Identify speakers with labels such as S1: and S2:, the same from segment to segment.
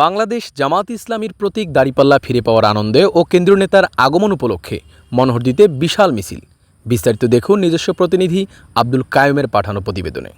S1: বাংলাদেশ জামাত ইসলামীর প্রতীক দাড়িপাল্লা ফিরে পাওয়ার আনন্দে ও কেন্দ্রীয় নেতার আগমন উপলক্ষে মনোহরদিতে বিশাল মিছিল। বিস্তারিত দেখুন নিজস্ব প্রতিনিধি আব্দুল কায়েমের পাঠানো প্রতিবেদনে।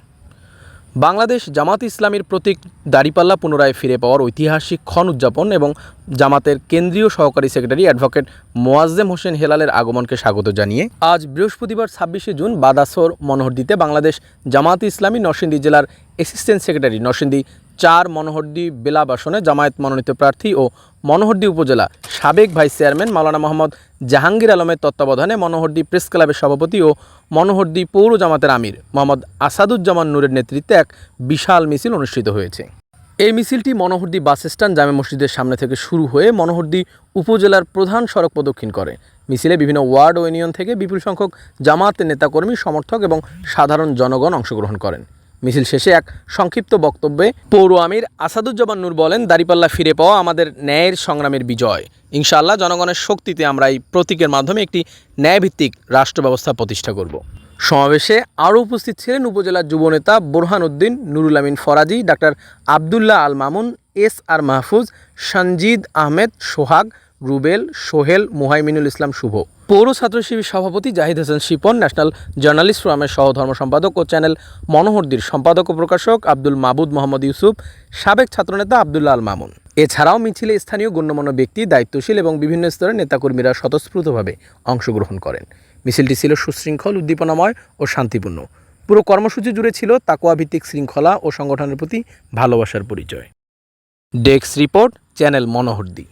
S1: বাংলাদেশ জামাত ইসলামীর প্রতীক দাড়িপাল্লা পুনরায় ফিরে পাওয়ার ঐতিহাসিক ক্ষণ উদযাপন এবং জামাতের কেন্দ্রীয় সহকারী সেক্রেটারি অ্যাডভোকেট মোয়াজ্জেম হোসেন হেলালের আগমনকে স্বাগত জানিয়ে আজ বৃহস্পতিবার ছাব্বিশে জুন বাদাসর মনোহরদিতে বাংলাদেশ জামাত ইসলামী নরসিংদী জেলার অ্যাসিস্ট্যান্ট সেক্রেটারি নরসিংদী চার মনোহরদি বেলাব আসনে জামায়াত মনোনীত প্রার্থী ও মনোহরদি উপজেলা সাবেক ভাইস চেয়ারম্যান মাওলানা মোহাম্মদ জাহাঙ্গীর আলমের তত্ত্বাবধানে মনোহরদি প্রেস ক্লাবের সভাপতি ও মনোহরদি পৌর জামাতের আমির মোহাম্মদ আসাদুজ্জামান নূরের নেতৃত্বে এক বিশাল মিছিল অনুষ্ঠিত হয়েছে। এই মিছিলটি মনোহরদি বাস স্ট্যান্ড, জামে মসজিদের সামনে থেকে শুরু হয়ে মনোহরদি উপজেলার প্রধান সড়ক প্রদক্ষিণ করে। মিছিলে বিভিন্ন ওয়ার্ড ও ইউনিয়ন থেকে বিপুল সংখ্যক জামাত নেতাকর্মী, সমর্থক এবং সাধারণ জনগণ অংশগ্রহণ করেন। মিছিল শেষে এক সংক্ষিপ্ত বক্তব্যে পৌর আমির আসাদুজ্জামান নূর বলেন, দাড়িপাল্লা ফিরে পাওয়া আমাদের ন্যায়ের সংগ্রামের বিজয়। ইনশাআল্লাহ জনগণের শক্তিতে আমরা এই প্রতীকের মাধ্যমে একটি ন্যায়ভিত্তিক রাষ্ট্র ব্যবস্থা প্রতিষ্ঠা করব। সমাবেশে আরও উপস্থিত ছিলেন উপজেলার যুবনেতা Borhan Uddin Nurul Amin Faraji, doctor Abdullah Al Mamun, S R Mahfuz, Sanjid Ahmed, Sohag Rubel, Sohel, Muhaiminul Islam, Shuvo. পৌর ছাত্র শিবির সভাপতি জাহিদ হাসান শিপন, ন্যাশনাল জার্নালিস্ট ফোরামের সহধর্ম সম্পাদক ও চ্যানেল মনোহরদির সম্পাদক ও প্রকাশক আব্দুল মাবুদ মোহাম্মদ ইউসুফ, সাবেক ছাত্রনেতা আবদুল্লাহ আল মামুন। এছাড়াও মিছিলে স্থানীয় গণ্যমান্য ব্যক্তি, দায়িত্বশীল এবং বিভিন্ন স্তরের নেতাকর্মীরা স্বতঃস্ফূর্তভাবে অংশগ্রহণ করেন। মিছিলটি ছিল সুশৃঙ্খল, উদ্দীপনাময় ও শান্তিপূর্ণ। পুরো কর্মসূচি জুড়ে ছিল তাকোয়া ভিত্তিক শৃঙ্খলা ও সংগঠনের প্রতি ভালোবাসার পরিচয়। Desk report, channel Monohardi.